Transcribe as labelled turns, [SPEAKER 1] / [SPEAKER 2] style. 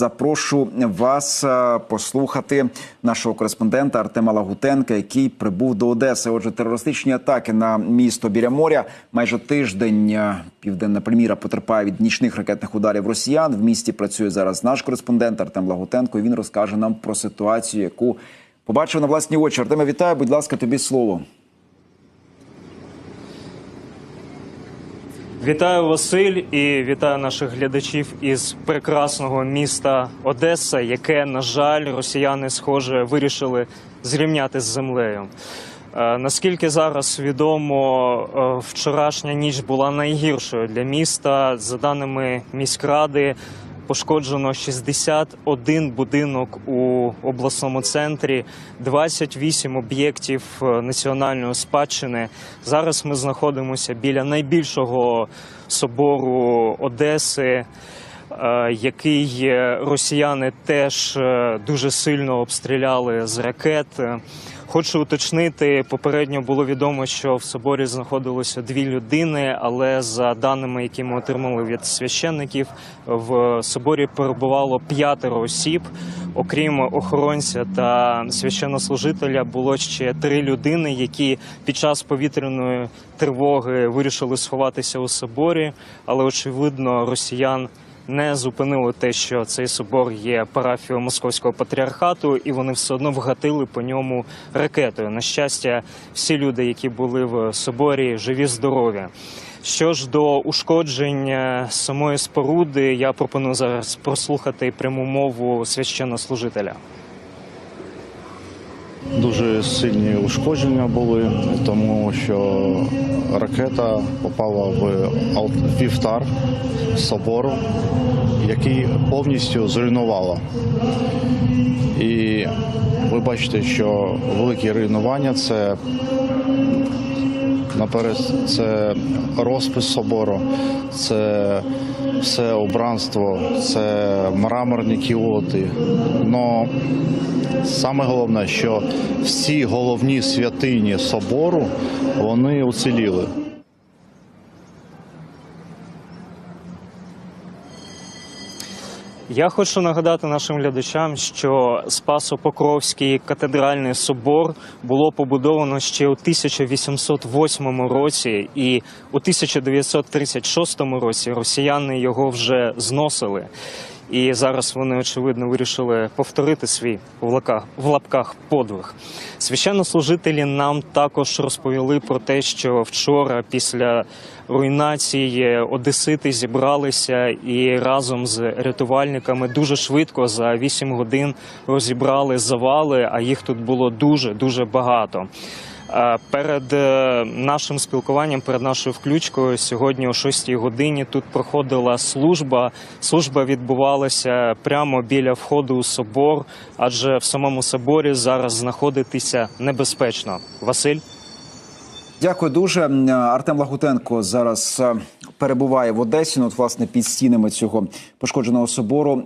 [SPEAKER 1] Запрошу вас е, послухати нашого кореспондента Артема Лагутенка, який прибув до Одеси. Отже, терористичні атаки на місто біля моря. Майже тиждень е, південна Приміра потерпає від нічних ракетних ударів росіян. В місті працює зараз наш кореспондент Артем Лагутенко. і Він розкаже нам про ситуацію, яку побачив на власні очі. Артема, вітаю. Будь ласка, тобі слово.
[SPEAKER 2] Вітаю Василь і вітаю наших глядачів із прекрасного міста Одеса, яке, на жаль, росіяни, схоже, вирішили зрівняти з землею. Е, Наскільки зараз відомо, е, вчорашня ніч була найгіршою для міста. За даними міськради, пошкоджено 61 будинок у обласному центрі, 28 об'єктів е, національної спадщини. Зараз ми знаходимося біля найбільшого собору Одеси. е, Який е, росіяни теж дуже сильно обстріляли з ракет. Хочу уточнити, попередньо було відомо, що в соборі знаходилося дві людини, але за даними, які ми отримали від священників, в соборі перебувало п'ятеро осіб. Окрім охоронця та священнослужителя, було ще три людини, які під час повітряної тривоги вирішили сховатися у соборі, але очевидно, росіян не зупинило те, що цей собор є парафією московського патріархату, і вони все одно вгатили по ньому ракетою. На щастя, всі люди, які були в соборі, живі, здорові. Що ж до ушкодження самої споруди, я пропоную зараз прослухати пряму мову священнослужителя.
[SPEAKER 3] Дуже сильні ушкодження були, тому що ракета попала в вівтар собору, який повністю зруйнувала. І ви бачите, що великі руйнування це наперед це розпис собору, це все обранство, це мраморні кіоти. Но Саме головне, що всі головні святині собору вони уціліли.
[SPEAKER 2] Я хочу нагадати нашим глядачам, що Спасо-Покровський катедральний собор було побудовано ще у 1808 році, і у 1936 році росіяни його вже зносили. І зараз вони очевидно вирішили повторити свій в лапках, в лапках подвиг. Священнослужителі нам також розповіли про те, що вчора, після руйнації, одесити зібралися і разом з рятувальниками дуже швидко за 8 годин розібрали завали, а їх тут було дуже дуже багато. Е, Перед е, нашим спілкуванням, перед нашою включкою, сьогодні о 6 годині тут проходила служба. Служба відбувалася прямо біля входу у собор, адже в самому соборі зараз знаходитися небезпечно. Василь.
[SPEAKER 1] Дякую дуже. Артем Лагутенко зараз е, перебуває в Одесі. Ну, от, власне, під стінами цього пошкодженого собору.